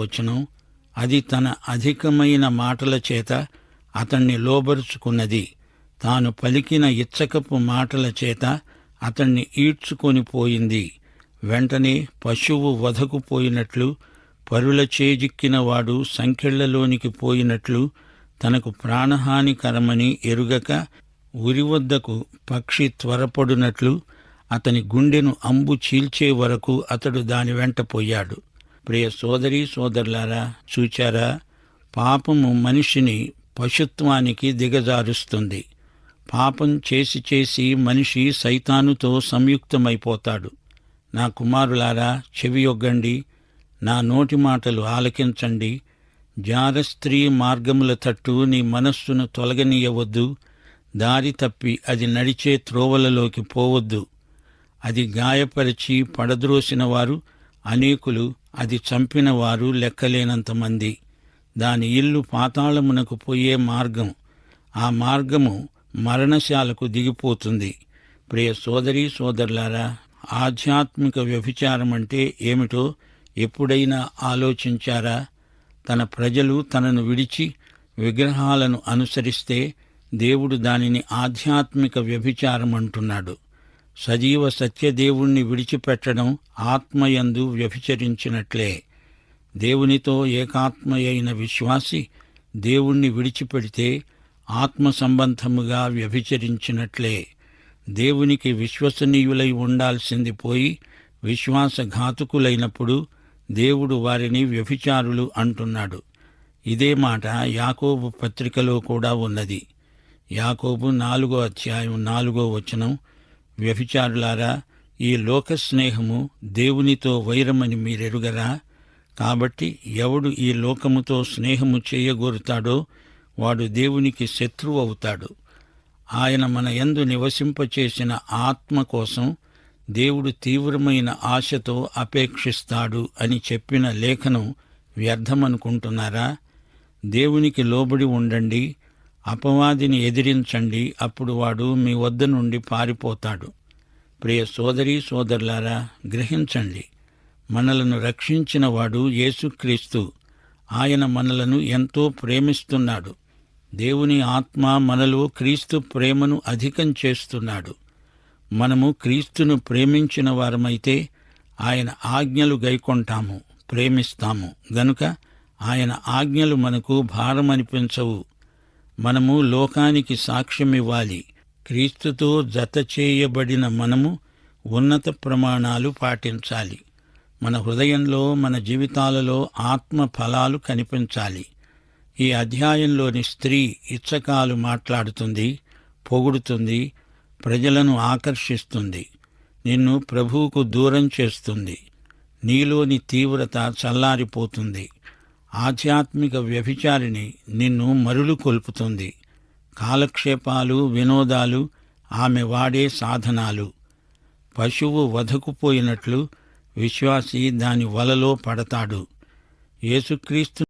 వచనం అది తన అధికమైన మాటల చేత అతణ్ణి లోబరుచుకున్నది. తాను పలికిన ఇచ్చకపు మాటల చేత అతణ్ణి ఈడ్చుకొని పోయింది. వెంటనే పశువు వధకు పోయినట్లు పరుల చేజిక్కినవాడు సంఖ్యళ్ళలోనికి పోయినట్లు తనకు ప్రాణహానికరమని ఎరుగక ఉరివద్దకు పక్షి త్వరపడునట్లు అతని గుండెను అంబు చీల్చే వరకు అతడు దాని వెంట పోయాడు. ప్రియ సోదరి సోదరులారా చూచారా? పాపము మనిషిని పశుత్వానికి దిగజారుస్తుంది. పాపం చేసి చేసి మనిషి సైతానుతో సంయుక్తమైపోతాడు. నా కుమారులారా చెవియొగ్గండి నా నోటి మాటలు ఆలకించండి. జార స్త్రీ మార్గముల తట్టు నీ మనస్సును తొలగనీయవద్దు. దారి తప్పి అది నడిచే త్రోవలలోకి పోవద్దు. అది గాయపరిచి పడద్రోసిన వారు అనేకులు అది చంపిన వారు లెక్కలేనంతమంది దాని ఇల్లు పాతాళమునకు పోయే మార్గం. ఆ మార్గము మరణశాలకు దిగిపోతుంది. ప్రియ సోదరీ సోదరులారా ఆధ్యాత్మిక వ్యభిచారం అంటే ఏమిటో ఎప్పుడైనా ఆలోచించారా? తన ప్రజలు తనను విడిచి విగ్రహాలను అనుసరిస్తే దేవుడు దానిని ఆధ్యాత్మిక వ్యభిచారం అంటున్నాడు సజీవ సత్యదేవుణ్ణి విడిచిపెట్టడం ఆత్మయందు వ్యభిచరించినట్లే. దేవునితో ఏకాత్మయైన విశ్వాసి దేవుణ్ణి విడిచిపెడితే ఆత్మ సంబంధముగా వ్యభిచరించినట్లే. దేవునికి విశ్వసనీయులై ఉండాల్సింది పోయి విశ్వాసఘాతుకులైనప్పుడు దేవుడు వారిని వ్యభిచారులు అంటున్నాడు. ఇదే మాట యాకోబు పత్రికలో కూడా ఉన్నది. యాకోబు నాలుగో అధ్యాయం నాలుగో వచనం వ్యభిచారులారా ఈ లోక స్నేహము దేవునితో వైరమని మీరెరుగరా? కాబట్టి ఎవడు ఈ లోకముతో స్నేహము చేయగోరుతాడో వాడు దేవునికి శత్రువు అవుతాడు. ఆయన మన యందు నివసింపచేసిన ఆత్మ కోసం దేవుడు తీవ్రమైన ఆశతో అపేక్షిస్తాడు అని చెప్పిన లేఖనం వ్యర్థమనుకుంటున్నారా? దేవునికి లోబడి ఉండండి అపవాదిని ఎదిరించండి అప్పుడు వాడు మీ వద్ద నుండి పారిపోతాడు. ప్రియ సోదరి సోదరులారా గ్రహించండి. మనలను రక్షించిన వాడు యేసుక్రీస్తు. ఆయన మనలను ఎంతో ప్రేమిస్తున్నాడు. దేవుని ఆత్మ మనలో క్రీస్తు ప్రేమను అధికం చేస్తున్నాడు. మనము క్రీస్తును ప్రేమించిన వారమైతే ఆయన ఆజ్ఞలు గైకొంటాము ప్రేమిస్తాము. గనుక ఆయన ఆజ్ఞలు మనకు భారమనిపించవు. మనము లోకానికి సాక్ష్యమివ్వాలి. క్రీస్తుతో జత చేయబడిన మనము ఉన్నత ప్రమాణాలు పాటించాలి. మన హృదయంలో మన జీవితాలలో ఆత్మ ఫలాలు కనిపించాలి. ఈ అధ్యాయంలోని స్త్రీ ఇచ్చకాలు మాట్లాడుతుంది పొగుడుతుంది ప్రజలను ఆకర్షిస్తుంది నిన్ను ప్రభువుకు దూరం చేస్తుంది నీలోని తీవ్రత చల్లారిపోతుంది. ఆధ్యాత్మిక వ్యభిచారిణి నిన్ను మరులు కొల్పుతుంది. కాలక్షేపాలు వినోదాలు ఆమె వాడే సాధనాలు. పశువు వధకుపోయినట్లు విశ్వాసి దాని వలలో పడతాడు. యేసుక్రీస్తు